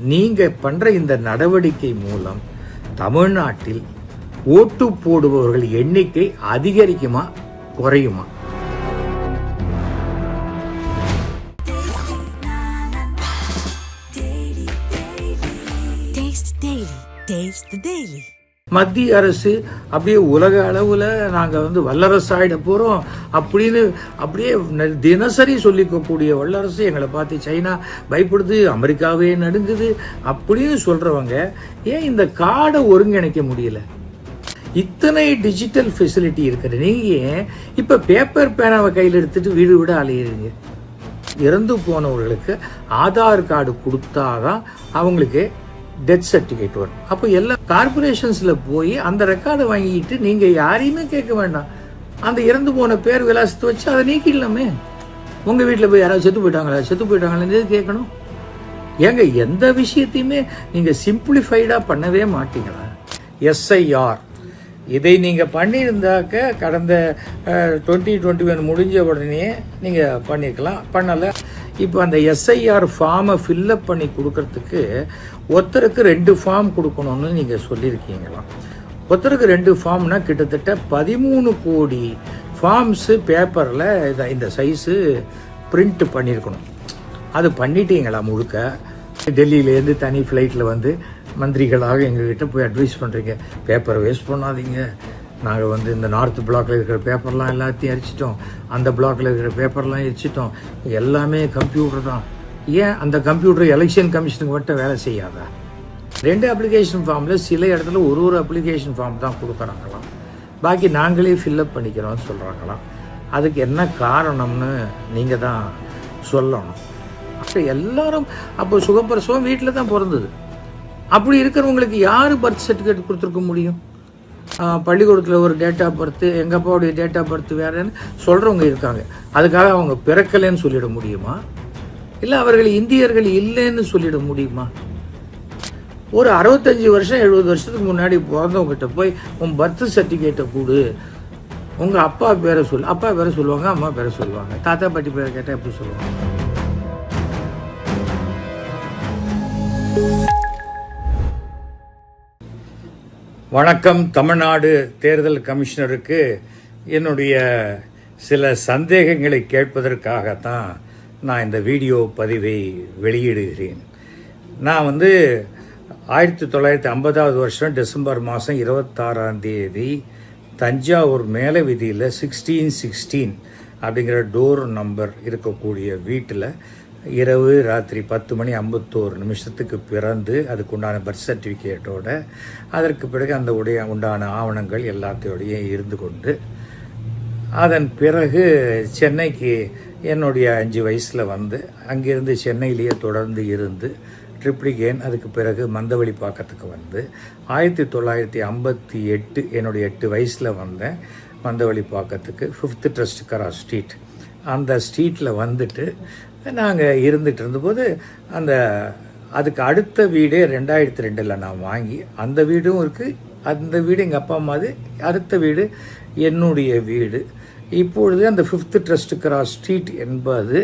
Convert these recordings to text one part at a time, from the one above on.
நீங்க பண்ற இந்த நடவடிக்கை மூலம் தமிழ்நாட்டில் ஓட்டு போடுபவர்கள் எண்ணிக்கை அதிகரிக்குமா குறையுமா Taste the Daily. மத்திய அரசு அப்படியே உலக அளவில் நாங்கள் வந்து வல்லரசு ஆகிட போகிறோம் அப்படின்னு அப்படியே தினசரி சொல்லிக்கக்கூடிய வல்லரசு எங்களை பார்த்து சைனா பயப்படுது அமெரிக்காவே நடுங்குது அப்படின்னு சொல்கிறவங்க ஏன் இந்த காடை ஒருங்கிணைக்க முடியல? இத்தனை டிஜிட்டல் ஃபெசிலிட்டி இருக்கிற நீங்கள் இப்போ பேப்பர் பேனாவை கையில் எடுத்துட்டு வீடு விட அலையிறீங்க? இறந்து போனவர்களுக்கு ஆதார் கார்டு கொடுத்தாதான் அவங்களுக்கு டெத் சர்டிஃபிகேட் வரும். அப்போ எல்லா கார்பரேஷன்ஸில் போய் அந்த ரெக்கார்டை வாங்கிட்டு நீங்கள் யாரையுமே கேட்க வேண்டாம். அந்த இறந்து போன பேர் விலாசத்தை வச்சு அதை நீக்கிடலாமே. உங்கள் வீட்டில் போய் யாராவது செத்து போயிட்டாங்களா? செத்து போயிட்டாங்களா கேட்கணும்? ஏங்க எந்த விஷயத்தையுமே நீங்கள் சிம்பிளிஃபைடாக பண்ணவே மாட்டீங்களா? எஸ்ஐஆர் இதை நீங்கள் பண்ணியிருந்தாக்க கடந்த டுவெண்ட்டி டுவெண்ட்டி ஒன் முடிஞ்ச உடனே நீங்கள் பண்ணியிருக்கலாம் பண்ணலை. இப்போ அந்த எஸ்ஐஆர் ஃபார்மை ஃபில்லப் பண்ணி கொடுக்கறதுக்கு ஒருத்தருக்கு ரெண்டு ஃபார்ம் கொடுக்கணும்னு நீங்கள் சொல்லியிருக்கீங்களாம் ஒருத்தருக்கு ரெண்டு ஃபார்ம்னா கிட்டத்தட்ட பதிமூணு கோடி ஃபார்ம்ஸு பேப்பரில் இதை இந்த சைஸு பிரிண்ட் பண்ணியிருக்கணும் அது பண்ணிட்டீங்களா முழுக்க? டெல்லியிலேருந்து தனி ஃப்ளைட்டில் வந்து மந்திரிகளாக எங்ககிட்ட போய் அட்வைஸ் பண்ணுறீங்க பேப்பரை வேஸ்ட் பண்ணாதீங்க. நாங்கள் வந்து இந்த நார்த் பிளாக்கில் இருக்கிற பேப்பர்லாம் எல்லாத்தையும் எரிச்சிட்டோம். அந்த பிளாக்கில் இருக்கிற பேப்பர்லாம் எரிச்சிட்டோம். எல்லாமே கம்ப்யூட்டர் தான். ஏன் அந்த கம்ப்யூட்டர் எலெக்ஷன் கமிஷனுக்கு மட்டும் வேலை செய்யாதா? ரெண்டு அப்ளிகேஷன் ஃபார்மில் சில இடத்துல ஒரு ஒரு அப்ளிகேஷன் ஃபார்ம் தான் கொடுக்குறாங்களாம். பாக்கி நாங்களே ஃபில்லப் பண்ணிக்கிறோம்னு சொல்கிறாங்களாம் அதுக்கு என்ன காரணம்னு நீங்கள் தான் சொல்லணும். அப்போ எல்லாரும் அப்போ சுகப்பிரசவம் வீட்டில் தான் பிறந்தது. அப்படி இருக்கிறவங்களுக்கு யார் பர்த் சர்டிஃபிகேட் கொடுத்துருக்க முடியும்? பள்ளிக்கூடத்தில் ஒரு டேட் ஆஃப் பர்த்து எங்கள் அப்பாவுடைய டேட் ஆஃப் பர்த் வேறேன்னு சொல்கிறவங்க இருக்காங்க. அதுக்காக அவங்க பிறக்கலைன்னு சொல்லிட முடியுமா? இல்லை அவர்கள் இந்தியர்கள் இல்லைன்னு சொல்லிட முடியுமா? ஒரு அறுபத்தஞ்சு வருஷம் எழுபது வருஷத்துக்கு முன்னாடி பிறந்தவங்ககிட்ட போய் உன் பர்த் சர்டிஃபிகேட்டை கொடு. உங்கள் அப்பா பேரை சொல் அப்பா பேரை சொல்லுவாங்க அம்மா பேரை சொல்லுவாங்க. தாத்தா பாட்டி பேரை கேட்டால் எப்படி சொல்லுவாங்க? வணக்கம். தமிழ்நாடு தேர்தல் கமிஷனருக்கு என்னுடைய சில சந்தேகங்களை கேட்பதற்காகத்தான் நான் இந்த வீடியோ பதிவை வெளியிடுகிறேன். நான் வந்து ஆயிரத்தி தொள்ளாயிரத்தி ஐம்பதாவது வருஷம் டிசம்பர் மாதம் இருபத்தாறாம் தேதி தஞ்சாவூர் மேலே விதியில் சிக்ஸ்டீன் சிக்ஸ்டீன் அப்படிங்கிற டோர் நம்பர் இருக்கக்கூடிய வீட்டில் இரவு ராத்திரி பத்து மணி ஐம்பத்தோரு நிமிஷத்துக்கு பிறந்து அதுக்கு உண்டான பர்த் சர்டிஃபிகேட்டோட அதற்கு பிறகு அந்த உடைய உண்டான ஆவணங்கள் எல்லாத்தையோடையும் இருந்து கொண்டு அதன் பிறகு சென்னைக்கு என்னுடைய அஞ்சு வயசில் வந்து அங்கிருந்து சென்னையிலேயே தொடர்ந்து இருந்து ட்ரிப்ளிகேன் அதுக்கு பிறகு மந்தவெளி பாக்கத்துக்கு வந்து ஆயிரத்தி தொள்ளாயிரத்தி ஐம்பத்தி எட்டு என்னுடைய எட்டு வயசில் வந்தேன் மந்தவெளி பாக்கத்துக்கு ஃபிஃப்த்து ட்ரஸ்ட் கரா ஸ்ட்ரீட் அந்த ஸ்ட்ரீட்டில் வந்துட்டு நாங்கள் இருந்துகிட்டு இருந்தபோது அந்த அதுக்கு அடுத்த வீடே ரெண்டாயிரத்தி ரெண்டில் நான் வாங்கி அந்த வீடும் இருக்குது அந்த வீடு எங்கள் அப்பா அம்மாது அடுத்த வீடு என்னுடைய வீடு. இப்பொழுது அந்த ஃபிஃப்த் ட்ரஸ்ட் கிராஸ் ஸ்ட்ரீட் என்பது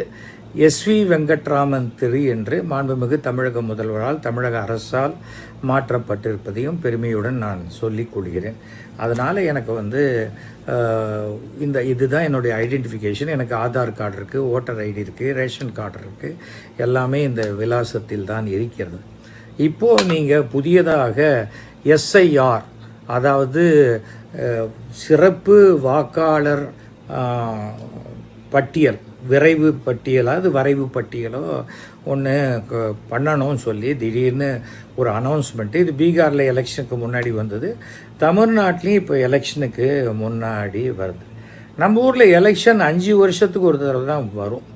எஸ்வி வெங்கட்ராமன் திரு என்று மாண்புமிகு தமிழக முதல்வரால் தமிழக அரசால் மாற்றப்பட்டிருப்பதையும் பெருமையுடன் நான் சொல்லிக் கொள்கிறேன். அதனால் எனக்கு வந்து இந்த இதுதான் என்னுடைய ஐடென்டிஃபிகேஷன் எனக்கு ஆதார் கார்டு இருக்குது ஓட்டர் ஐடி இருக்குது ரேஷன் கார்டு இருக்குது எல்லாமே இந்த விலாசத்தில் தான் இருக்கிறது. இப்போது நீங்கள் புதியதாக எஸ்ஐஆர் அதாவது சிறப்பு வாக்காளர் பட்டியல் விரைவு பட்டியலோ அது வரைவு பட்டியலோ ஒன்று பண்ணணும்னு சொல்லி திடீர்னு ஒரு அனௌன்ஸ்மெண்ட்டு இது பீகாரில் எலெக்ஷனுக்கு முன்னாடி வந்தது. தமிழ்நாட்டிலையும் இப்போ எலெக்ஷனுக்கு முன்னாடி வருது. நம்ம ஊரில் எலெக்ஷன் அஞ்சு வருஷத்துக்கு ஒரு தடவை தான் வரும்.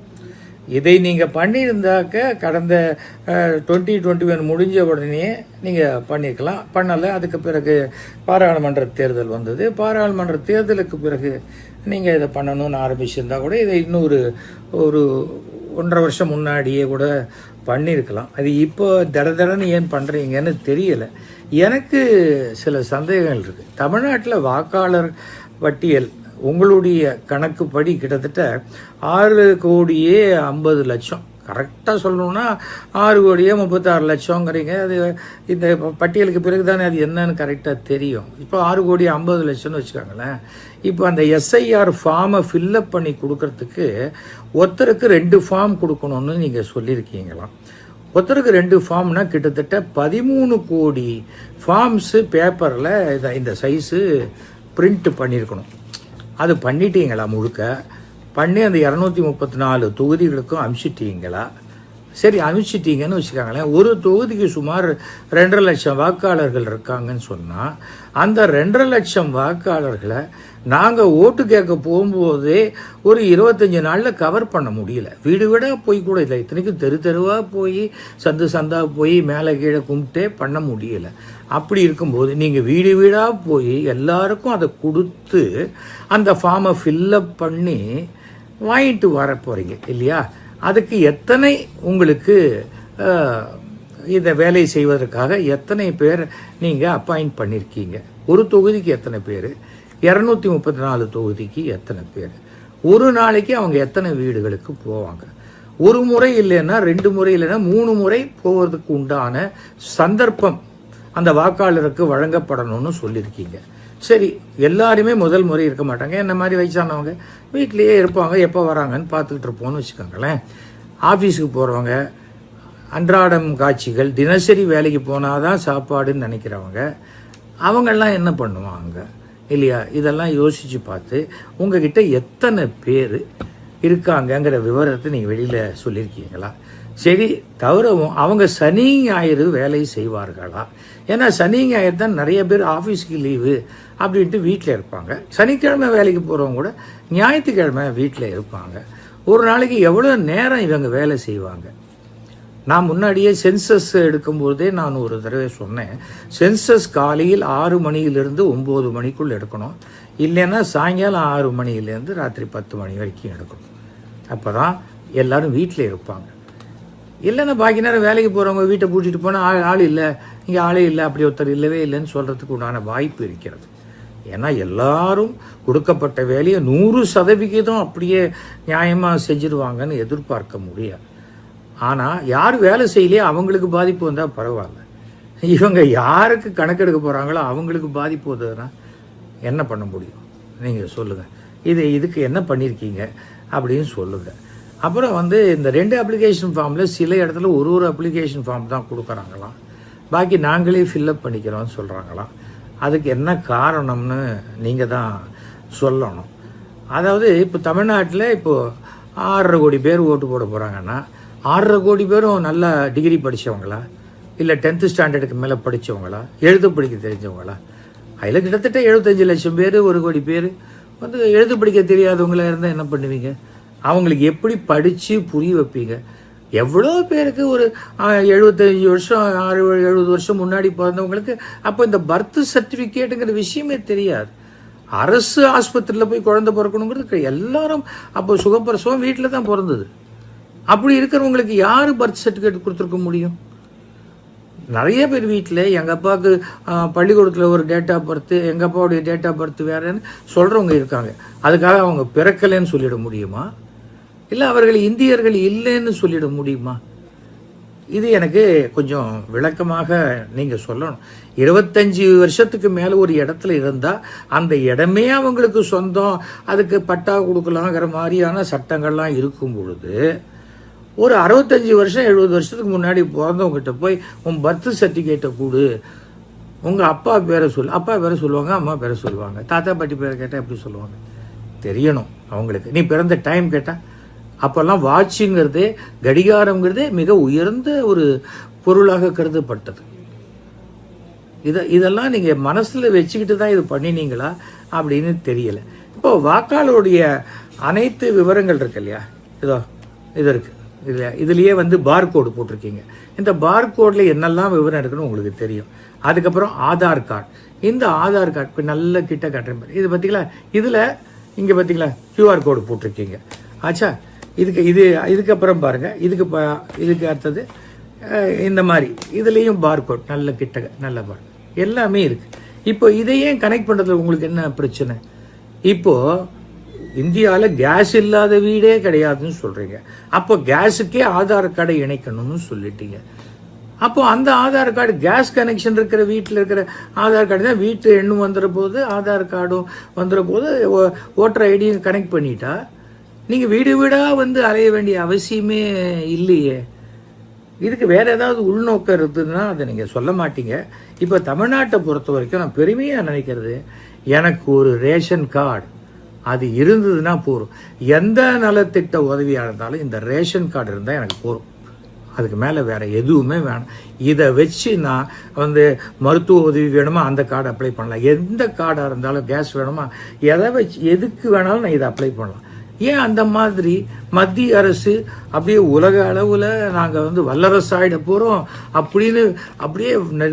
இதை நீங்கள் பண்ணியிருந்தாக்க கடந்த டுவெண்ட்டி டுவெண்ட்டி ஒன் முடிஞ்ச உடனே நீங்கள் பண்ணிக்கலாம். பண்ணலை. அதுக்கு பிறகு பாராளுமன்ற தேர்தல் வந்தது. பாராளுமன்ற தேர்தலுக்கு பிறகு நீங்கள் இதை பண்ணணும்னு ஆரம்பிச்சிருந்தா கூட இதை இன்னொரு ஒரு ஒன்றரை வருஷம் முன்னாடியே கூட பண்ணியிருக்கலாம் அது இப்போ தட தடன்னு ஏன் பண்ணுறீங்கன்னு தெரியலை. எனக்கு சில சந்தேகங்கள் இருக்குது தமிழ்நாட்டில் வாக்காளர் பட்டியல் உங்களுடைய கணக்குப்படி கிட்டத்தட்ட ஆறு கோடியே ஐம்பது லட்சம். கரெக்டாக சொல்லணும்னா ஆறு கோடியே முப்பத்தாறு லட்சங்கிறீங்க அது இந்த பட்டியலுக்கு பிறகு தானே அது என்னன்னு கரெக்டாக தெரியும். இப்போ ஆறு கோடி ஐம்பது லட்சம்னு வச்சுக்கோங்களேன். இப்போ அந்த எஸ்ஐஆர் ஃபார்மை ஃபில்லப் பண்ணி கொடுக்கறதுக்கு ஒருத்தருக்கு ரெண்டு ஃபார்ம் கொடுக்கணும்னு நீங்கள் சொல்லியிருக்கீங்களாம் ஒருத்தருக்கு ரெண்டு ஃபார்ம்னா கிட்டத்தட்ட பதிமூணு கோடி ஃபார்ம்ஸு பேப்பரில் இதை இந்த சைஸு பிரிண்ட் பண்ணியிருக்கணும். அது பண்ணிட்டீங்களா முழுக்க? பண்ணி அந்த இரநூத்தி முப்பத்தி நாலு தொகுதிகளுக்கும் அனுப்பிச்சிட்டீங்களா சரி அனுப்பிச்சிட்டிங்கன்னு வச்சுக்காங்களேன். ஒரு தொகுதிக்கு சுமார் ரெண்டரை லட்சம் வாக்காளர்கள் இருக்காங்கன்னு சொன்னால் அந்த ரெண்டரை லட்சம் வாக்காளர்களை நாங்கள் ஓட்டு கேட்க போகும்போதே ஒரு இருபத்தஞ்சி நாளில் கவர் பண்ண முடியல. வீடு வீடாக போய் கூட இல்லை. இத்தனைக்கும் தெரு தெருவாக போய் சந்து சந்தா போய் மேலே கீழே கும்பிட்டே பண்ண முடியல. அப்படி இருக்கும்போது நீங்கள் வீடு வீடாக போய் எல்லாருக்கும் அதை கொடுத்து அந்த ஃபார்மை ஃபில்லப் பண்ணி வாங்கிட்டு வர போகிறீங்க இல்லையா? அதுக்கு எத்தனை உங்களுக்கு இந்த வேலை செய்வதற்காக எத்தனை பேர் நீங்கள் அப்பாயிண்ட் பண்ணியிருக்கீங்க ஒரு தொகுதிக்கு எத்தனை பேர்? இரநூத்தி முப்பத்தி நாலு தொகுதிக்கு எத்தனை பேர்? ஒரு நாளைக்கு அவங்க எத்தனை வீடுகளுக்கு போவாங்க? ஒரு முறை இல்லைன்னா ரெண்டு முறை இல்லைன்னா மூணு முறை போவதுக்கு உண்டான சந்தர்ப்பம் அந்த வாக்காளருக்கு வழங்கப்படணும்னு சொல்லியிருக்கீங்க. சரி எல்லாருமே முதல் முறை இருக்க மாட்டாங்க. என்ன மாதிரி வயசானவங்க வீட்லேயே இருப்பாங்க எப்போ வராங்கன்னு பார்த்துக்கிட்டு இருப்போம்னு வச்சுக்கோங்களேன். ஆஃபீஸுக்கு போகிறவங்க அன்றாடம் காட்சிகள் தினசரி வேலைக்கு போனால் தான் சாப்பாடுன்னு நினைக்கிறவங்க அவங்கெல்லாம் என்ன பண்ணுவாங்க? இல்லையா? இதெல்லாம் யோசித்து பார்த்து உங்ககிட்ட எத்தனை பேர் இருக்காங்கங்கிற விவரத்தை நீங்கள் வெளியில் சொல்லியிருக்கீங்களா? சரி தவிரவும் அவங்க சனி ஞாயிறு வேலை செய்வார்களா? ஏன்னா சனி ஞாயிறு தான் நிறைய பேர் ஆஃபீஸ்க்கு லீவு. அப்படின்ட்டு வீட்டில் இருப்பாங்க. சனிக்கிழமை வேலைக்கு போகிறவங்க கூட ஞாயிற்றுக்கிழமை வீட்டில் இருப்பாங்க. ஒரு நாளைக்கு எவ்வளோ நேரம் இவங்க வேலை செய்வாங்க? நான் முன்னாடியே சென்சஸ் எடுக்கும்போதே நான் ஒரு தடவை சொன்னேன். சென்சஸ் காலையில் ஆறு மணியிலிருந்து ஒம்பது மணிக்குள் எடுக்கணும். இல்லைன்னா சாயங்காலம் ஆறு மணியிலேருந்து ராத்திரி பத்து மணி வரைக்கும் எடுக்கணும். அப்போ தான் எல்லோரும் வீட்டில் இருப்பாங்க. இல்லைன்னா பாக்கி நேரம் வேலைக்கு போகிறவங்க வீட்டை பூட்டிட்டு போனால் ஆள் ஆள் இல்லை. இங்கே ஆளே இல்லை. அப்படி ஒருத்தர் இல்லவே இல்லைன்னு சொல்கிறதுக்கு உண்டான வாய்ப்பு இருக்கிறது. ஏன்னா எல்லாரும் கொடுக்கப்பட்ட வேலையை நூறு சதவிகிதம் அப்படியே நியாயமாக செஞ்சிருவாங்கன்னு எதிர்பார்க்க முடியாது. ஆனால் யார் வேலை செய்யலையோ அவங்களுக்கு பாதிப்பு வந்தால் பரவாயில்ல. இவங்க யாருக்கு கணக்கெடுக்க போகிறாங்களோ அவங்களுக்கு பாதிப்பு வந்ததுன்னா என்ன பண்ண முடியும்? நீங்கள் சொல்லுங்கள் இது இதுக்கு என்ன பண்ணியிருக்கீங்க அப்படின்னு சொல்லுங்கள் அப்புறம் வந்து இந்த ரெண்டு அப்ளிகேஷன் ஃபார்மில் சில இடத்துல ஒரு ஒரு அப்ளிகேஷன் ஃபார்ம் தான் கொடுக்குறாங்களாம். பாக்கி நாங்களே ஃபில்லப் பண்ணிக்கிறோம்னு சொல்கிறாங்களாம் அதுக்கு என்ன காரணம்னு நீங்கள் தான் சொல்லணும். அதாவது இப்போ தமிழ்நாட்டில் இப்போது ஆறரை கோடி பேர் ஓட்டு போட போகிறாங்கன்னா ஆறரை கோடி பேரும் நல்லா டிகிரி படித்தவங்களா இல்லை டென்த்து ஸ்டாண்டர்டுக்கு மேலே படித்தவங்களா எழுத படிக்க தெரிஞ்சவங்களா? அதில் கிட்டத்தட்ட எழுபத்தஞ்சு லட்சம் பேர் ஒரு கோடி பேர் வந்து எழுத படிக்க தெரியாதவங்களா இருந்தால் என்ன பண்ணுவீங்க? அவங்களுக்கு எப்படி படித்து புரிய வைப்பீங்க? எவ்வளோ பேருக்கு ஒரு எழுபத்தஞ்சு வருஷம் ஆறு எழுபது வருஷம் முன்னாடி பிறந்தவங்களுக்கு அப்போ இந்த பர்த் சர்டிஃபிகேட்டுங்கிற விஷயமே தெரியாது. அரசு ஆஸ்பத்திரியில் போய் குழந்தை பிறக்கணுங்கிறது கிடையாது. எல்லாரும் அப்போ சுகப்பிரசவம் வீட்டில் தான் பிறந்தது. அப்படி இருக்கிறவங்களுக்கு யார் பர்த் சர்டிஃபிகேட் கொடுத்துருக்க முடியும்? நிறைய பேர் வீட்டில் எங்கள் அப்பாவுக்கு பள்ளிக்கூடத்தில் ஒரு டேட் ஆஃப் பர்த்து எங்கள் அப்பாவுடைய டேட் ஆஃப் பர்த் வேறேன்னு சொல்கிறவங்க இருக்காங்க. அதுக்காக அவங்க பிறக்கலைன்னு சொல்லிட முடியுமா? இல்லை அவர்கள் இந்தியர்கள் இல்லைன்னு சொல்லிட முடியுமா? இது எனக்கு கொஞ்சம் விளக்கமாக நீங்கள் சொல்லணும். இருபத்தஞ்சி வருஷத்துக்கு மேலே ஒரு இடத்துல இருந்தால் அந்த இடமே அவங்களுக்கு சொந்தம். அதுக்கு பட்டா கொடுக்கலாங்கிற மாதிரியான சட்டங்கள்லாம் இருக்கும் பொழுது ஒரு அறுபத்தஞ்சி வருஷம் எழுபது வருஷத்துக்கு முன்னாடி பிறந்தவங்ககிட்ட போய் உன் பர்த் சர்டிஃபிகேட்டை கொடு. உங்கள் அப்பா பேரை சொல் அப்பா பேரை சொல்லுவாங்க அம்மா பேரை சொல்லுவாங்க. தாத்தா பாட்டி பேரை கேட்டால் எப்படி சொல்லுவாங்க? தெரியணும் அவங்களுக்கு. நீ பிறந்த டைம் கேட்டால் அப்போல்லாம் வாட்சுங்கிறது கடிகாரங்கிறதே மிக உயர்ந்த ஒரு பொருளாக கருதப்பட்டது. இதை இதெல்லாம் நீங்கள் மனசில் வச்சுக்கிட்டு தான் இது பண்ணினீங்களா அப்படின்னு தெரியலை. இப்போ வாக்காளருடைய அனைத்து விவரங்கள் இருக்கு இல்லையா? இதோ இது இருக்கு. இதில் இதுலேயே வந்து பார்கோடு போட்டிருக்கீங்க. இந்த பார்கோடில் என்னெல்லாம் விவரம் இருக்குன்னு உங்களுக்கு தெரியும். அதுக்கப்புறம் ஆதார் கார்டு. இந்த ஆதார் கார்டு இப்போ நல்ல கிட்ட காட்டுறேன் மாதிரி. இது பார்த்தீங்களா இதில் இங்கே பார்த்தீங்களா கியூஆர் கோடு போட்டிருக்கீங்க. ஆச்சா? இதுக்கு இது இதுக்கப்புறம் பாருங்கள் இதுக்கு இதுக்கு அடுத்தது இந்த மாதிரி. இதுலேயும் பார்கோட் நல்ல கிட்ட நல்ல பார் எல்லாமே இருக்குது இப்போ இதையே கனெக்ட் பண்ணுறதுல உங்களுக்கு என்ன பிரச்சனை? இப்போ இந்தியாவில் கேஸ் இல்லாத வீடே கிடையாதுன்னு சொல்றீங்க. அப்போ கேஸுக்கே ஆதார் கார்டை இணைக்கணும்னு சொல்லிட்டீங்க. அப்போ அந்த ஆதார் கார்டு கேஸ் கனெக்ஷன் இருக்கிற வீட்டில் இருக்கிற ஆதார் கார்டு தான் வீட்டு எண்ணும் வந்துடுற போது ஆதார் கார்டும் வந்துடுற போது ஓ- ஓட்டர் ஐடியும் கனெக்ட் பண்ணிட்டா நீங்கள் வீடு வீடாக வந்து அலைய வேண்டிய அவசியமே இல்லையே. இதுக்கு வேற ஏதாவது உள்நோக்கம் இருந்ததுன்னா அதை நீங்கள் சொல்ல மாட்டீங்க. இப்போ தமிழ்நாட்டை பொறுத்த வரைக்கும் நான் பெருமையாக நினைக்கிறது எனக்கு ஒரு ரேஷன் கார்டு. அது இருந்ததுன்னா போகும் எந்த நலத்திட்ட உதவியாக இருந்தாலும் இந்த ரேஷன் கார்டு இருந்தால் எனக்கு போகும் அதுக்கு மேலே வேற எதுவுமே வேணாம். இதை வச்சு நான் வந்து மருத்துவ உதவி வேணுமா அந்த கார்டு அப்ளை பண்ணலாம். எந்த கார்டாக இருந்தாலும் கேஸ் வேணுமா எதை வச்சு எதுக்கு வேணாலும் நான் இதை அப்ளை பண்ணலாம். ஏன் அந்த மாதிரி மத்திய அரசு அப்படியே உலக அளவில் நாங்கள் வந்து வல்லரசு ஆகிட போகிறோம் அப்படின்னு அப்படியே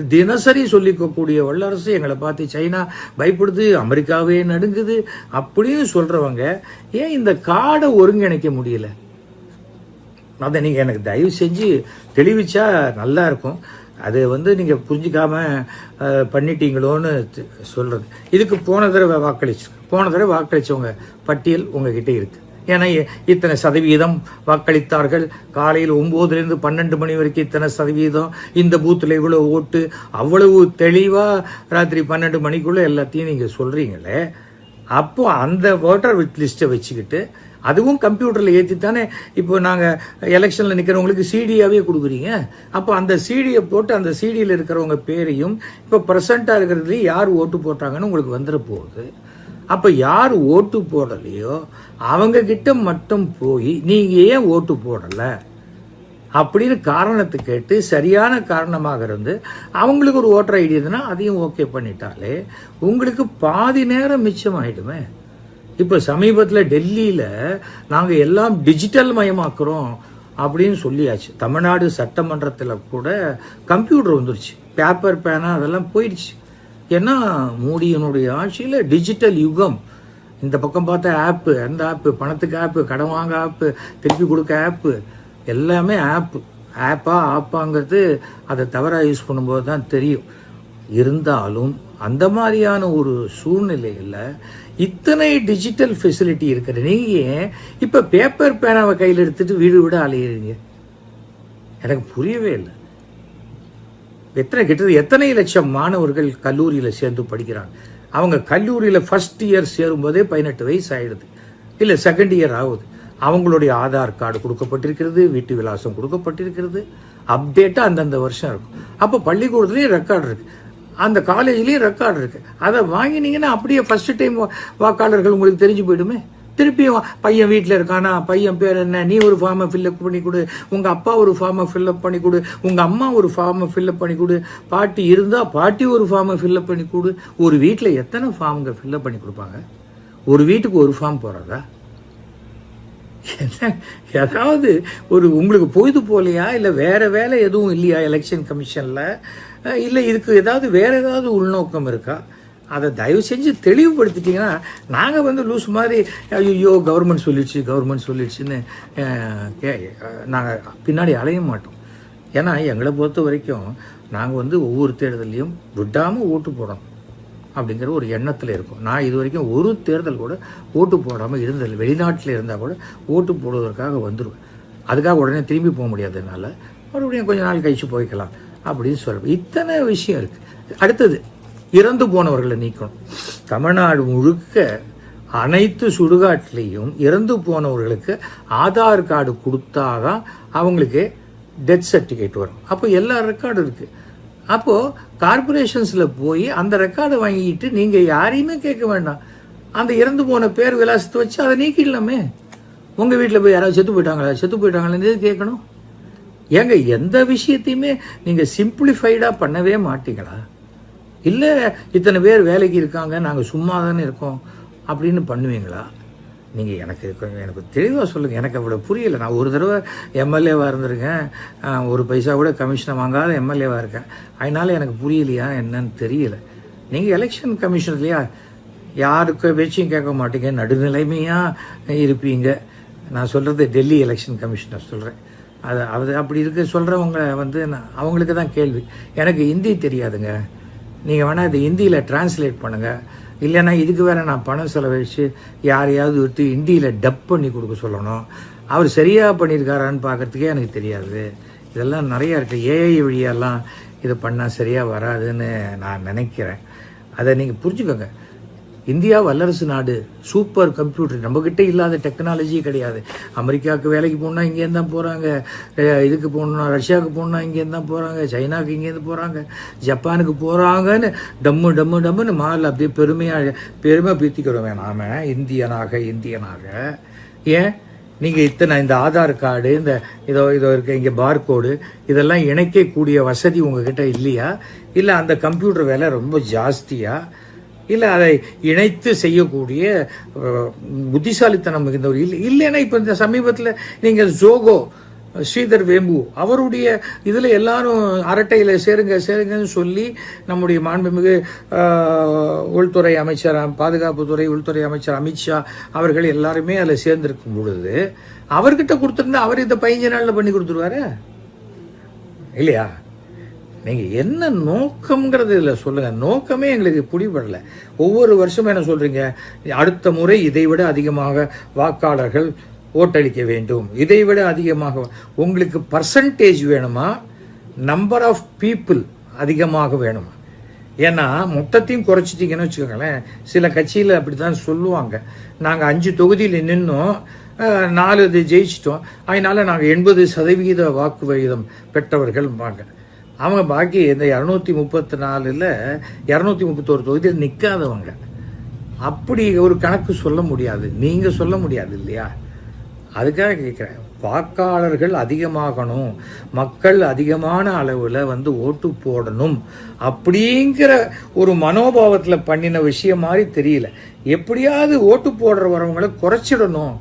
தினசரி சொல்லிக்கக்கூடிய வல்லரசு எங்களை பார்த்து சைனா பயப்படுது அமெரிக்காவே நடுங்குது அப்படின்னு சொல்கிறவங்க ஏன் இந்த காடை ஒருங்கிணைக்க முடியல? அதை நீங்கள் எனக்கு தயவு செஞ்சு தெளிவிச்சா நல்லா இருக்கும். அது வந்து நீங்கள் புரிஞ்சிக்காம பண்ணிட்டீங்களோன்னு சொல்கிறது இதுக்கு போன தடவை வாக்களிச்சு போன தடவை வாக்களித்தவங்க பட்டியல் உங்ககிட்ட இருக்குது ஏன்னா இத்தனை சதவீதம் வாக்களித்தார்கள். காலையில் ஒம்போதுலேருந்து பன்னெண்டு மணி வரைக்கும் இத்தனை சதவீதம். இந்த பூத்தில் இவ்வளோ ஓட்டு அவ்வளவு தெளிவாக ராத்திரி பன்னெண்டு மணிக்குள்ளே எல்லாத்தையும் நீங்கள் சொல்கிறீங்களே அப்போது அந்த ஓட்டர் லிஸ்ட்டை வச்சுக்கிட்டு அதுவும் கம்ப்யூட்டரில் ஏற்றி தானே இப்போ நாங்கள் எலெக்ஷனில் நிற்கிறவங்களுக்கு சிடியாகவே கொடுக்குறீங்க. அப்போ அந்த சிடியை போட்டு அந்த சிடியில் இருக்கிறவங்க பேரையும் இப்போ ப்ரெசண்ட்டாக இருக்கிறதுலேயும் யார் ஓட்டு போட்டாங்கன்னு உங்களுக்கு வந்துட போகுது அப்போ யார் ஓட்டு போடலையோ அவங்கக்கிட்ட மட்டும் போய் நீங்கள் ஏன் ஓட்டு போடலை அப்படின்னு காரணத்தை கேட்டு சரியான காரணமாக இருந்து அவங்களுக்கு ஒரு ஓட்டர் ஐடி இருந்ததுன்னா அதையும் ஓகே பண்ணிட்டாலே உங்களுக்கு பாதி நேரம் மிச்சம் ஆகிடுமே இப்போ சமீபத்தில் டெல்லியில் நாங்கள் எல்லாம் டிஜிட்டல் மயமாக்குறோம் அப்படின்னு சொல்லியாச்சு. தமிழ்நாடு சட்டமன்றத்தில் கூட கம்ப்யூட்டர் வந்துருச்சு. பேப்பர் பேனா அதெல்லாம் போயிடுச்சு. ஏன்னா மோடியினுடைய ஆட்சியில் டிஜிட்டல் யுகம். இந்த பக்கம் பார்த்தா ஆப்பு அந்த ஆப்பு பணத்துக்கு ஆப்பு கடன் வாங்க ஆப்பு திருப்பி கொடுக்க ஆப்பு எல்லாமே ஆப்பு ஆப்பா ஆப்பாங்கிறது அதை தவறாக யூஸ் பண்ணும்போது தான் தெரியும். இருந்தாலும் அந்த மாதிரியான ஒரு சூழ்நிலையில் இத்தனை டிஜிட்டல் ஃபெசிலிட்டி இருக்கிற நீங்கள் இப்போ பேப்பர் பேனாவை கையில் எடுத்துட்டு வீடு விட அலையிறீங்க? எனக்கு புரியவே இல்லை. எத்தனை கிட்டத்தட்ட எத்தனை லட்சம் மாணவர்கள் கல்லூரியில் சேர்ந்து படிக்கிறாங்க. அவங்க கல்லூரியில் ஃபர்ஸ்ட் இயர் சேரும்போதே பதினெட்டு வயசு ஆயிடுது. இல்லை செகண்ட் இயர் ஆகுது. அவங்களுடைய ஆதார் கார்டு கொடுக்கப்பட்டிருக்கிறது வீட்டு விலாசம் கொடுக்கப்பட்டிருக்கிறது. அப்டேட்டாக அந்தந்த வருஷம் இருக்கும். அப்போ பள்ளிக்கூடத்துலேயும் ரெக்கார்டு இருக்கு. அந்த காலேஜ்லேயும் ரெக்கார்டு இருக்கு. அதை வாங்கினீங்கன்னா அப்படியே ஃபர்ஸ்ட் டைம் வாக்காளர்கள் உங்களுக்கு தெரிஞ்சு போயிடுமே. திருப்பியும் பையன் வீட்டில் இருக்கானா? பையன் பேர் என்ன? நீ ஒரு ஃபார்மை ஃபில்அப் பண்ணி கொடு. உங்கள் அப்பா ஒரு ஃபார்மை ஃபில்அப் பண்ணி கொடு. உங்கள் அம்மா ஒரு ஃபார்மை ஃபில்அப் பண்ணி கொடு. பாட்டி இருந்தால் பாட்டி ஒரு ஃபார்மை ஃபில்லப் பண்ணி கொடு. ஒரு வீட்டில் எத்தனை ஃபார்முங்க ஃபில்லப் பண்ணி கொடுப்பாங்க? ஒரு வீட்டுக்கு ஒரு ஃபார்ம் போகிறதா என்ன? ஏதாவது ஒரு உங்களுக்கு பொழுது போலையா? இல்லை வேற வேலை எதுவும் இல்லையா எலெக்ஷன் கமிஷனில் இல்லை இதுக்கு ஏதாவது வேற ஏதாவது உள்நோக்கம் இருக்கா? அதை தயவு செஞ்சு தெளிவுபடுத்திட்டீங்கன்னா நாங்கள் வந்து லூஸ் மாதிரி ஐயோ கவர்மெண்ட் சொல்லிடுச்சு கவர்மெண்ட் சொல்லிடுச்சுன்னு நாங்கள் பின்னாடி அலைய மாட்டோம். ஏன்னா எங்களை பொறுத்த வரைக்கும் நாங்கள் வந்து ஒவ்வொரு தேர்தலையும் விடாமல் ஓட்டு போடணும். அப்படிங்கிற ஒரு எண்ணத்தில் இருக்கும். நான் இது வரைக்கும் ஒரு தேர்தல் கூட ஓட்டு போடாமல் இருந்ததில்லை வெளிநாட்டில் இருந்தால் கூட ஓட்டு போடுவதற்காக வந்துடுவேன் அதுக்காக உடனே திரும்பி போக முடியாததுனால மறுபடியும் கொஞ்ச நாள் கழிச்சு போய்க்கலாம் அப்படின்னு சொல்கிறேன் இத்தனை விஷயம் இருக்குது அடுத்தது இறந்து போனவர்களை நீக்கணும். தமிழ்நாடு முழுக்க அனைத்து சுடுகாட்டிலையும் இறந்து போனவர்களுக்கு ஆதார் கார்டு கொடுத்தாதான் அவங்களுக்கு டெத் சர்டிஃபிகேட் வரும். அப்போ எல்லா ரெக்கார்டும் இருக்குது அப்போது கார்பரேஷன்ஸில் போய் அந்த ரெக்கார்டை வாங்கிட்டு நீங்கள் யாரையுமே கேட்க வேண்டாம். அந்த இறந்து போன பேர் விலாசத்தை வச்சு அதை நீக்கிடலாமே. உங்கள் வீட்டில் போய் யாராவது செத்து போயிட்டாங்களா? செத்து போயிட்டாங்களா கேட்கணும்? ஏங்க எந்த விஷயத்தையுமே நீங்கள் சிம்பிளிஃபைடாக பண்ணவே மாட்டீங்களா? இல்லை இத்தனை பேர் வேலைக்கு இருக்காங்க நாங்கள் சும்மா தானே இருக்கோம் அப்படின்னு பண்ணுவீங்களா? நீங்கள் எனக்கு கொஞ்சம் எனக்கு தெளிவாக சொல்லுங்கள் எனக்கு அவ்வளோ புரியலை. நான் ஒரு தடவை எம்எல்ஏவாக இருந்திருக்கேன். ஒரு பைசா கூட கமிஷனை வாங்காத எம்எல்ஏவாக இருக்கேன். அதனால எனக்கு புரியலையா என்னன்னு தெரியல. நீங்கள் எலெக்ஷன் கமிஷன் இல்லையா யாருக்கு பேச்சையும் கேட்க மாட்டீங்க. நடுநிலைமையாக இருப்பீங்க. நான் சொல்கிறது டெல்லி எலெக்ஷன் கமிஷனர் சொல்கிறேன் அது அது அப்படி இருக்க சொல்கிறவங்க வந்து நான் அவங்களுக்கு தான் கேள்வி. எனக்கு ஹிந்தி தெரியாதுங்க. நீங்கள் வேணால் இதை ஹிந்தியில் டிரான்ஸ்லேட் பண்ணுங்கள் இல்லைன்னா இதுக்கு வேற நான் பணம் செலவழிச்சு யாரையாவது விட்டு இந்தியில் டப் பண்ணி கொடுக்க சொல்லணும். அவர் சரியாக பண்ணியிருக்காரான்னு பார்க்கறதுக்கே எனக்கு தெரியாது. இதெல்லாம் நிறையா இருக்குது ஏஐ வழியெல்லாம் இது பண்ணால் சரியாக வராதுன்னு நான் நினைக்கிறேன். அதை நீங்கள் புரிஞ்சுக்கோங்க. இந்தியா வல்லரசு நாடு சூப்பர் கம்ப்யூட்டர் நம்மக்கிட்ட இல்லாத டெக்னாலஜியே கிடையாது. அமெரிக்காவுக்கு வேலைக்கு போனால் இங்கேருந்து தான் போகிறாங்க இதுக்கு போகணுன்னா ரஷ்யாவுக்கு போகணுன்னா இங்கேருந்து தான் போகிறாங்க சைனாவுக்கு இங்கேருந்து போகிறாங்க ஜப்பானுக்கு போகிறாங்கன்னு டம்மு டம்மு டம்முன்னு மாலில் அப்படியே பெருமையாக பெருமை பீத்திக்கிறோமே. நாம இந்தியனாக இந்தியனாக. ஏன்? நீங்கள் இத்தனை இந்த ஆதார் கார்டு இந்த இதோ இதோ இருக்க இங்கே பார்கோடு இதெல்லாம் இணைக்கக்கூடிய வசதி உங்ககிட்ட இல்லையா? இல்லை அந்த கம்ப்யூட்டர் வேலை ரொம்ப ஜாஸ்தியாக இல்லை அதை இணைத்து செய்யக்கூடிய புத்திசாலித்தனம் மிகுந்த ஒரு இல்லை இல்லைன்னா இப்போ இந்த சமீபத்தில் நீங்கள் ஜோகோ ஸ்ரீதர் வேம்பு அவருடைய இதில் எல்லாரும் அரட்டையில் சேருங்க சேருங்கன்னு சொல்லி நம்முடைய மாண்புமிகு உள்துறை அமைச்சர் பாதுகாப்புத்துறை உள்துறை அமைச்சர் அமித்ஷா அவர்கள் எல்லாருமே அதில் சேர்ந்திருக்கும் பொழுது அவர்கிட்ட கொடுத்துருந்தா அவர் இந்த பதினஞ்சு நாளில் பண்ணி கொடுத்துருவாரு? இல்லையா? நீங்கள் என்ன நோக்கம்ங்கிறது இதில் சொல்லுங்கள் நோக்கமே எங்களுக்கு பிடிபடலை. ஒவ்வொரு வருஷமும் என்ன சொல்கிறீங்க அடுத்த முறை இதைவிட அதிகமாக வாக்காளர்கள் ஓட்டளிக்க வேண்டும். இதைவிட அதிகமாக உங்களுக்கு பர்சன்டேஜ் வேணுமா? நம்பர் ஆஃப் பீப்புள் அதிகமாக வேணுமா? ஏன்னா மொத்தத்தையும் குறைச்சிட்டிங்கன்னு வச்சுக்கோங்களேன். சில கட்சியில் அப்படி தான் சொல்லுவாங்க. நாங்கள் அஞ்சு தொகுதியில் நின்னோம். நாலு இது ஜெயிச்சிட்டோம். அதனால் நாங்கள் எண்பது சதவிகித வாக்கு விகிதம் பெற்றவர்கள் அவங்க பாக்கி இந்த இரநூத்தி முப்பத்தி நாலில் இரநூத்தி முப்பத்தோரு தொகுதியில் நிற்காதவங்க அப்படி ஒரு கணக்கு சொல்ல முடியாது. நீங்கள் சொல்ல முடியாது இல்லையா? அதுக்காக கேட்குறேன் வாக்காளர்கள் அதிகமாகணும். மக்கள் அதிகமான அளவில் வந்து ஓட்டு போடணும். அப்படிங்கிற ஒரு மனோபாவத்தில் பண்ணின விஷயம் மாதிரி தெரியல. எப்படியாவது ஓட்டு போடுற வரவங்களை குறைச்சிடணும்.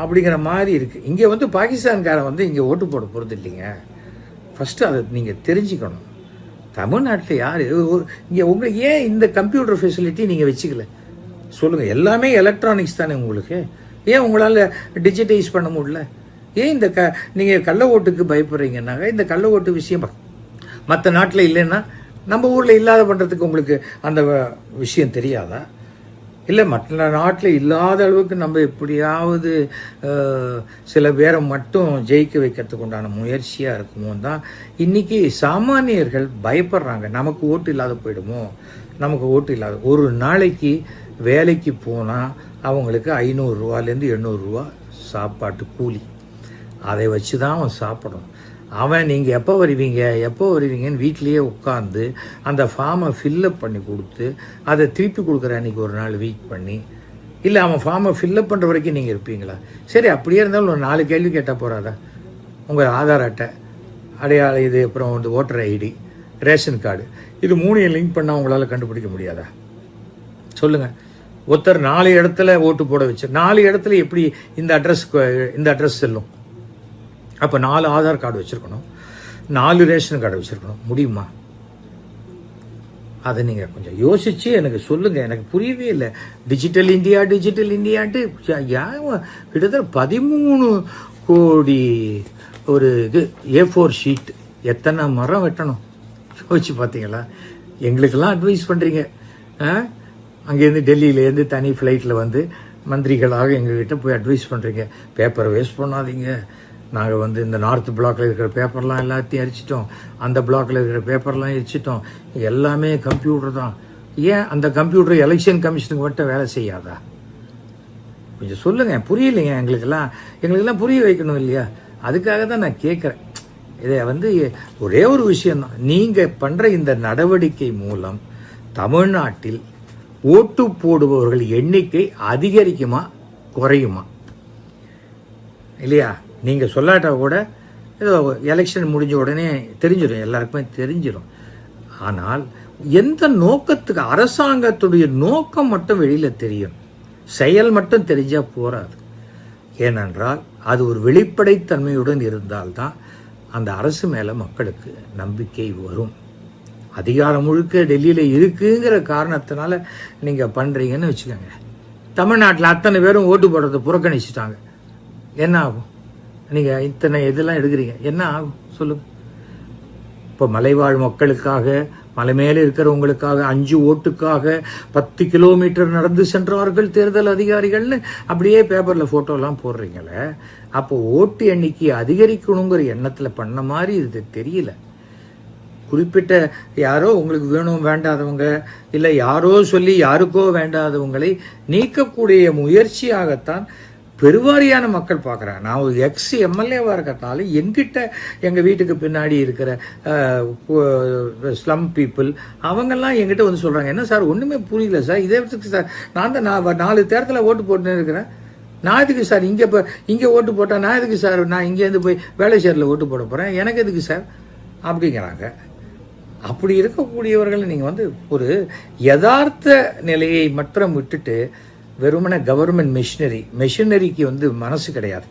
அப்படிங்கிற மாதிரி இருக்குது இங்கே வந்து பாகிஸ்தான்காரன் வந்து இங்கே ஓட்டு போட போகிறது இல்லைங்க. ஃபஸ்ட்டு அதை நீங்கள் தெரிஞ்சுக்கணும். தமிழ்நாட்டில் யார் இங்கே உங்களுக்கு ஏன் இந்த கம்ப்யூட்டர் ஃபெசிலிட்டி நீங்கள் வச்சுக்கல? சொல்லுங்கள் எல்லாமே எலக்ட்ரானிக்ஸ் தானே உங்களுக்கு. ஏன் உங்களால் டிஜிட்டைஸ் பண்ண முடியல? ஏன் இந்த க நீங்கள் கள்ள ஓட்டுக்கு பயப்படுறீங்கன்னாக்க இந்த கள்ள ஓட்டு விஷயம் மற்ற நாட்டில் இல்லைன்னா நம்ம ஊரில் இல்லாத பண்ணுறதுக்கு உங்களுக்கு அந்த விஷயம் தெரியாதா? இல்லை மற்ற நாட்டில் இல்லாத அளவுக்கு நம்ம எப்படியாவது சில பேரை மட்டும் ஜெயிக்க வைக்கிறதுக்கு உண்டான முயற்சியாக இருக்குமோ தான். இன்னைக்கு சாமானியர்கள் பயப்படுறாங்க. நமக்கு ஓட்டு இல்லாத போயிடுமோ? நமக்கு ஓட்டு இல்லாத ஒரு நாளைக்கு வேலைக்கு போனால் அவங்களுக்கு ஐநூறுரூவாலேருந்து எண்ணூறுரூவா சாப்பாட்டு கூலி. அதை வச்சு தான் அவன் சாப்பிடணும். அவன் நீங்கள் எப்போ வருவீங்க? எப்போ வருவீங்கன்னு வீட்லேயே உட்காந்து அந்த ஃபார்மை ஃபில்லப் பண்ணி கொடுத்து அதை திருப்பி கொடுக்குற அன்னைக்கு ஒரு நாள் வெயிட் பண்ணி இல்லை அவன் ஃபார்மை ஃபில்லப் பண்ணுற வரைக்கும் நீங்கள் இருப்பீங்களா? சரி அப்படியே இருந்தாலும் ஒரு நாலு கேள்வி கேட்டால் போகிறாதா உங்கள் ஆதார் அட்டை அடையாள இது அப்புறம் வந்து ஓட்டர் ஐடி ரேஷன் கார்டு இது மூணையும் லிங்க் பண்ணால் உங்களால் கண்டுபிடிக்க முடியாதா? சொல்லுங்கள் ஒருத்தர் நாலு இடத்துல ஓட்டு போட வச்சு நாலு இடத்துல எப்படி இந்த அட்ரஸ் இந்த அட்ரஸ் செல்லும்? அப்போ நாலு ஆதார் கார்டு வச்சுருக்கணும். நாலு ரேஷன் கார்டு வச்சுருக்கணும். முடியுமா? அதை நீங்கள் கொஞ்சம் யோசிச்சு எனக்கு சொல்லுங்கள் எனக்கு புரியவே இல்லை. டிஜிட்டல் இந்தியா டிஜிட்டல் இந்தியான்ட்டு ஏன் கிட்டத்தட்ட பதிமூணு கோடி ஒரு இது ஏ ஃபோர் ஷீட் எத்தனை மரம் வெட்டணும்? யோசிச்சு பார்த்தீங்களா எங்களுக்கெல்லாம் அட்வைஸ் பண்ணுறீங்க அங்கேருந்து டெல்லியிலேருந்து தனி ஃப்ளைட்டில் வந்து மந்திரிகளாக எங்ககிட்ட போய் அட்வைஸ் பண்ணுறீங்க பேப்பரை வேஸ்ட் பண்ணாதீங்க. நாங்கள் வந்து இந்த நார்த் பிளாக்கில் இருக்கிற பேப்பர்லாம் எல்லாத்தையும் எரிச்சிட்டோம். அந்த பிளாக்கில் இருக்கிற பேப்பர்லாம் எரிச்சிட்டோம். எல்லாமே கம்ப்யூட்டர் தான். ஏன் அந்த கம்ப்யூட்டர் எலெக்ஷன் கமிஷனுக்கு மட்டும் வேலை செய்யாதா? கொஞ்சம் சொல்லுங்க. புரியலைங்க எங்களுக்கெல்லாம். எங்களுக்கெல்லாம் புரிய வைக்கணும் இல்லையா? அதுக்காக தான் நான் கேட்குறேன். இதை வந்து ஒரே ஒரு விஷயந்தான் நீங்கள் பண்ணுற இந்த நடவடிக்கை மூலம் தமிழ்நாட்டில் ஓட்டு போடுபவர்கள் எண்ணிக்கை அதிகரிக்குமா குறையுமா? இல்லையா? நீங்கள் சொல்லாட்டா கூட ஏதோ எலெக்ஷன் முடிஞ்ச உடனே தெரிஞ்சிடும் எல்லாருக்குமே தெரிஞ்சிடும் ஆனால் எந்த நோக்கத்துக்கு அரசாங்கத்துடைய நோக்கம் மட்டும் வெளியில் தெரியும். செயல் மட்டும் தெரிஞ்சால் போராது ஏனென்றால் அது ஒரு வெளிப்படைத்தன்மையுடன் இருந்தால்தான் அந்த அரசு மேலே மக்களுக்கு நம்பிக்கை வரும். அதிகாரம் முழுக்க டெல்லியில் இருக்குங்கிற காரணத்தினால நீங்கள் பண்ணுறீங்கன்னு வச்சுக்கோங்க. தமிழ்நாட்டில் அத்தனை பேரும் ஓட்டு போடுறதை புறக்கணிச்சிட்டாங்க. என்ன ஆகும்? நீங்கள் இத்தனை இதெல்லாம் எடுக்கிறீங்க. என்ன ஆகும்? சொல்லுங்க இப்போ மலைவாழ் மக்களுக்காக மலை மேலே இருக்கிறவங்களுக்காக அஞ்சு ஓட்டுக்காக பத்து கிலோமீட்டர் நடந்து சென்றார்கள் தேர்தல் அதிகாரிகள்னு? அப்படியே பேப்பரில் ஃபோட்டோலாம் போடுறீங்களே. அப்போ ஓட்டு எண்ணிக்கை அதிகரிக்கணுங்கிற எண்ணத்தில் பண்ண மாதிரி இது தெரியல. குறிப்பிட்ட யாரோ உங்களுக்கு வேணும் வேண்டாதவங்க இல்லை யாரோ சொல்லி யாருக்கோ வேண்டாதவங்களை நீக்கக்கூடிய முயற்சியாகத்தான் பெருவாரியான மக்கள் பார்க்குறாங்க. நான் ஒரு எக்ஸ் எம்எல்ஏவாக இருக்கிறதால எங்கிட்ட எங்கள் வீட்டுக்கு பின்னாடி இருக்கிற ஸ்லம் பீப்புள் அவங்கெல்லாம் எங்கிட்ட வந்து சொல்கிறாங்க என்ன சார் ஒன்றுமே புரியல சார். இதே இடத்துக்கு சார் நான் தான் நான் நாலு தேர்தலில் ஓட்டு போட்டுன்னு இருக்கிறேன். நான் எதுக்கு சார் இங்கே இப்போ இங்கே ஓட்டு போட்டால் நான் எதுக்கு சார் நான் இங்கேருந்து போய் வேலை சேரில் ஓட்டு போட போகிறேன் எனக்கு எதுக்கு சார்? அப்படிங்கிறாங்க. அப்படி இருக்கக்கூடியவர்களை நீங்கள் வந்து ஒரு யதார்த்த நிலையை மற்றும் விட்டுட்டு வெறுமனே கவர்மெண்ட் மிஷினரி மிஷினரிக்கு வந்து மனசு கிடையாது.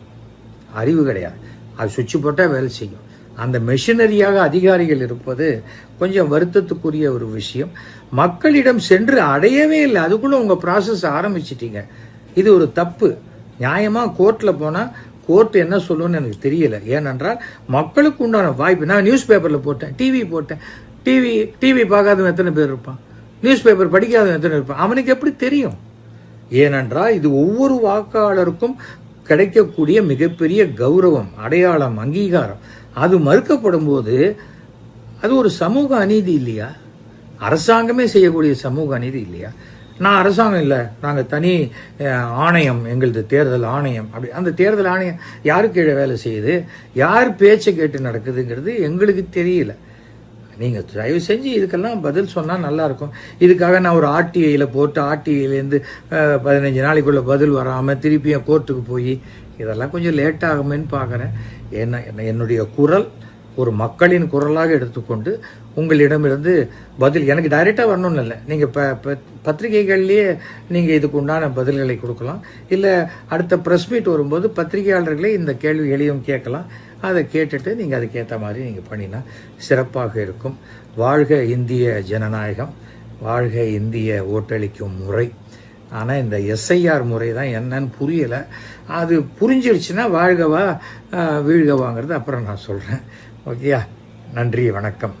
அறிவு கிடையாது. அது சுவிட்சு போட்டால் வேலை செய்யும். அந்த மிஷினரியாக அதிகாரிகள் இருப்பது கொஞ்சம் வருத்தத்துக்குரிய ஒரு விஷயம். மக்களிடம் சென்று அடையவே இல்லை. அதுக்குள்ளே உங்கள் ப்ராசஸ் ஆரம்பிச்சிட்டீங்க. இது ஒரு தப்பு. நியாயமாக கோர்ட்டில் போனால் கோர்ட் என்ன சொல்லுன்னு எனக்கு தெரியல. ஏனென்றால் மக்களுக்கு உண்டான வாய்ப்பு. நான் நியூஸ் பேப்பரில் போட்டேன் டிவி போட்டேன். டிவி டிவி பார்க்காதவன் எத்தனை பேர் இருப்பான்? நியூஸ் பேப்பர் படிக்காதவன் எத்தனை இருப்பான்? அவனுக்கு எப்படி தெரியும்? ஏனென்றால் இது ஒவ்வொரு வாக்காளருக்கும் கிடைக்கக்கூடிய மிகப்பெரிய கௌரவம் அடையாளம் அங்கீகாரம். அது மறுக்கப்படும் போது அது ஒரு சமூக அநீதி இல்லையா? அரசாங்கமே செய்யக்கூடிய சமூக அநீதி இல்லையா? நான் அரசாங்கம் இல்லை. நாங்கள் தனி ஆணையம் எங்களது தேர்தல் ஆணையம். அப்படி அந்த தேர்தல் ஆணையம் யாருக்கு கீழே வேலை செய்யுது? யார் பேச்சை கேட்டு நடக்குதுங்கிறது எங்களுக்கு தெரியல. நீங்கள் தயவு செஞ்சு இதுக்கெல்லாம் பதில் சொன்னால் நல்லாயிருக்கும். இதுக்காக நான் ஒரு ஆர்டிஐயில் போட்டு ஆர்டிஐலேருந்து பதினஞ்சு நாளைக்குள்ளே பதில் வராமல் திருப்பியும் கோர்ட்டுக்கு போய் இதெல்லாம் கொஞ்சம் லேட் ஆகுமேன்னு பார்க்குறேன் ஏன்னா என்ன- என்னுடைய குரல் ஒரு மக்களின் குரலாக எடுத்துக்கொண்டு உங்களிடமிருந்து பதில் எனக்கு டைரெக்டாக வரணும்னு இல்லை. நீங்கள் ப ப- பத்திரிகைகள்லேயே நீங்கள் இதுக்கு உண்டான பதில்களை கொடுக்கலாம். இல்லை அடுத்த ப்ரெஸ் மீட் வரும்போது பத்திரிகையாளர்களே இந்த கேள்விகளையும் கேட்கலாம். அதை கேட்டுட்டு நீங்கள் அதுக்கேற்ற மாதிரி நீங்கள் பண்ணினா சிறப்பாக இருக்கும். வாழ்க இந்திய ஜனநாயகம். வாழ்க இந்திய ஓட்டளிக்கும் முறை. ஆனால் இந்த எஸ்ஐஆர் முறை தான் என்னன்னு புரியலை. அது புரிஞ்சிருச்சுன்னா வாழ்கவா வீழ்கவாங்கிறது அப்புறம் நான் சொல்கிறேன் ஓகேயா? நன்றி வணக்கம்.